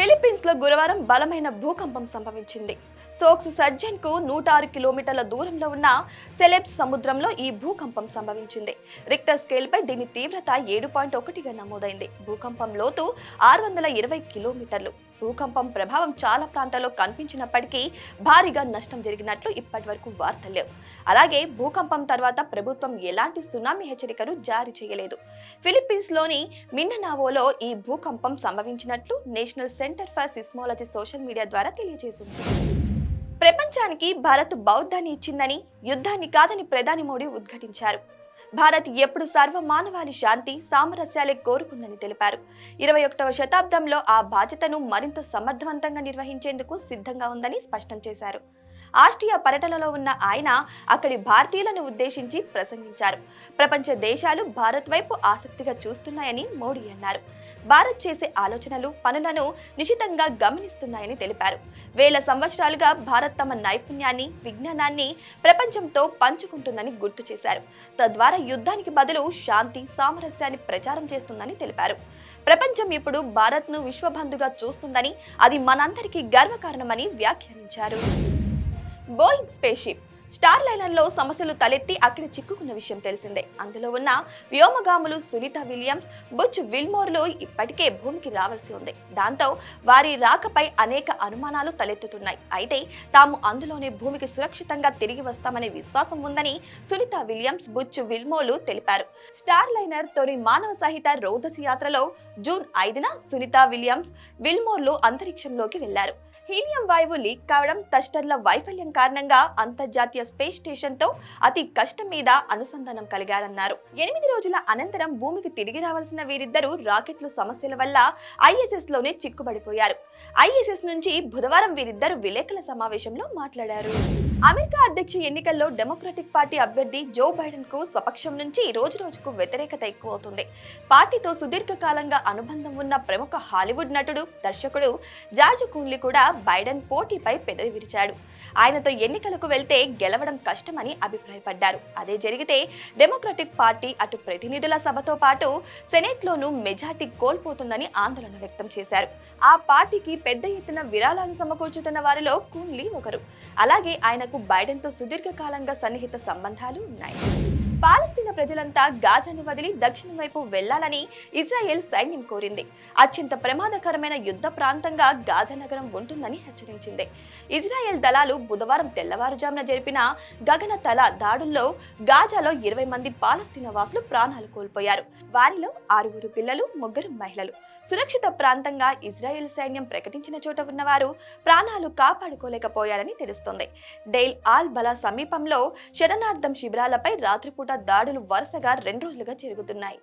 ఫిలిప్పీన్స్లో గురువారం బలమైన భూకంపం సంభవించింది. సోక్స్ సర్జన్కు నూట ఆరు కిలోమీటర్ల దూరంలో ఉన్న సెలెబ్స్ సముద్రంలో ఈ భూకంపం సంభవించింది. రిక్టర్ స్కేల్ పై దీని తీవ్రత ఏడు పాయింట్ ఒకటిగా నమోదైంది. భూకంపం లోతు ఆరు వందల ఇరవై కిలోమీటర్లు. భూకంపం ప్రభావం చాలా ప్రాంతాల్లో కనిపించినప్పటికీ భారీగా నష్టం జరిగినట్లు ఇప్పటి వరకు వార్తలు లేవు. అలాగే భూకంపం తర్వాత ప్రభుత్వం ఎలాంటి సునామీ హెచ్చరికను జారీ చేయలేదు. ఫిలిప్పీన్స్లోని మిండనావోలో ఈ భూకంపం సంభవించినట్లు national centre for seismology social media ద్వారా తెలియజేసింది. ప్రపంచానికి భారత్ బౌద్ధాన్ని ఇచ్చిందని యుద్ధాన్ని కాదని ప్రధాని మోడీ ఉద్ఘాటించారు. భారత్ ఎప్పుడు సర్వ మానవాళి శాంతి సామరస్యాలే కోరుకుందని తెలిపారు. ఇరవై ఒకటవ శతాబ్దంలో ఆ బాధ్యతను మరింత సమర్థవంతంగా నిర్వహించేందుకు సిద్ధంగా ఉందని స్పష్టం చేశారు. ఆస్ట్రియా పర్యటనలో ఉన్న ఆయన అక్కడి భారతీయులను ఉద్దేశించి ప్రసంగించారు. ప్రపంచ దేశాలు భారత్ వైపు ఆసక్తిగా చూస్తున్నాయని మోడీ అన్నారు. భారత్ చేసే ఆలోచనలు పనులను నిశితంగా గమనిస్తున్నాయని తెలిపారు. వేల సంవత్సరాలుగా భారత్ తమ నైపుణ్యాన్ని విజ్ఞానాన్ని ప్రపంచంతో పంచుకుంటుందని గుర్తు చేశారు. తద్వారా యుద్ధానికి బదులు శాంతి సామరస్యాన్ని ప్రచారం చేస్తుందని తెలిపారు. ప్రపంచం ఇప్పుడు భారత్ను విశ్వబంధుగా చూస్తుందని అది మనందరికీ గర్వకారణమని వ్యాఖ్యానించారు. Bold spaceship. స్టార్ లైనర్లో సమస్యలు తలెత్తి అక్కడ చిక్కుకున్న విషయం తెలిసిందే. అందులో ఉన్న వ్యోమగాములు సునీత విలియమ్స్ బుచ్ విల్మోర్లో ఇప్పటికే భూమికి రావాల్సి ఉంది. దాంతో వారి రాకపై అనేక అనుమానాలు తలెత్తుతున్నాయి. అయితే తాము అందులోనే భూమికి సురక్షితంగా తిరిగి వస్తామనే విశ్వాసం ఉందని సునీత విలియమ్స్ బుచ్ విల్మోలు తెలిపారు. స్టార్ లైనర్ తొలి మానవ సహిత రోదసి యాత్రలో జూన్ ఐదున సునీత విలియమ్స్ విల్మోర్లో అంతరిక్షంలోకి వెళ్ళారు. హీలియం వాయువు లీక్ కావడం తస్టర్ల వైఫల్యం కారణంగా అంతర్జాతీయ స్పేస్ స్టేషన్తో అతి కష్టం మీద అనుసంధానం కలిగారన్నారు. ఎనిమిది రోజుల అనంతరం భూమికి తిరిగి రావాల్సిన వీరిద్దరూ రాకెట్లు సమస్యల వల్ల ఐఎస్ఎస్లోనే చిక్కుబడిపోయారు. ఐఎస్ఎస్ నుంచి బుధవారం వీరిద్దరు విలేకరుల సమావేశంలో మాట్లాడారు. అమెరికా అధ్యక్ష ఎన్నికల్లో డెమోక్రటిక్ పార్టీ అభ్యర్థి జో బైడెన్కు స్వపక్షం నుంచి రోజు రోజుకు వ్యతిరేకత ఎక్కువ అవుతుంది పార్టీతో సుదీర్ఘకాలంగా అనుబంధం ఉన్న ప్రముఖ హాలీవుడ్ నటుడు దర్శకుడు జార్జ్ కూన్లీ కూడా బైడెన్ పోటీపై పెదవి విరిచాడు. ఆయనతో ఎన్నికలకు వెళ్తే గెలవడం కష్టమని అభిప్రాయపడ్డారు. అదే జరిగితే డెమోక్రటిక్ పార్టీ అటు ప్రతినిధుల సభతో పాటు సెనేట్లోనూ మెజార్టీ కోల్పోతుందని ఆందోళన వ్యక్తం చేశారు. ఆ పార్టీకి పెద్ద ఎత్తున విరాళాలు సమకూర్చుతున్న వారిలో కూన్లీ ఒకరు. అలాగే ఆయనకు బైడెన్తో సుదీర్ఘకాలంగా సన్నిహిత సంబంధాలు ఉన్నాయి. పాలస్తీనా ప్రజలంతా గాజాను వదిలి దక్షిణం వైపు వెళ్ళాలని ఇజ్రాయెల్ సైన్యం కోరింది. అత్యంత ప్రమాదకరమైన యుద్ధ ప్రాంతంగా గాజా నగరం ఉంటుందని హెచ్చరించింది. ఇజ్రాయెల్ దళాలు బుధవారం తెల్లవారుజామున జరిపిన గగన తల దాడుల్లో గాజాలో ఇరవై మంది పాలస్తీనా వాసులు ప్రాణాలు కోల్పోయారు. వారిలో ఆరుగురు పిల్లలు ముగ్గురు మహిళలు. సురక్షిత ప్రాంతంగా ఇజ్రాయెల్ సైన్యం ప్రకటించిన చోట ఉన్నవారు ప్రాణాలు కాపాడుకోలేకపోయారని తెలుస్తోంది. డెయిల్ ఆల్ బలా సమీపంలో శరణార్థం శిబిరాలపై రాత్రిపూట దాడులు వరుసగా రెండు రోజులుగా జరుగుతున్నాయి.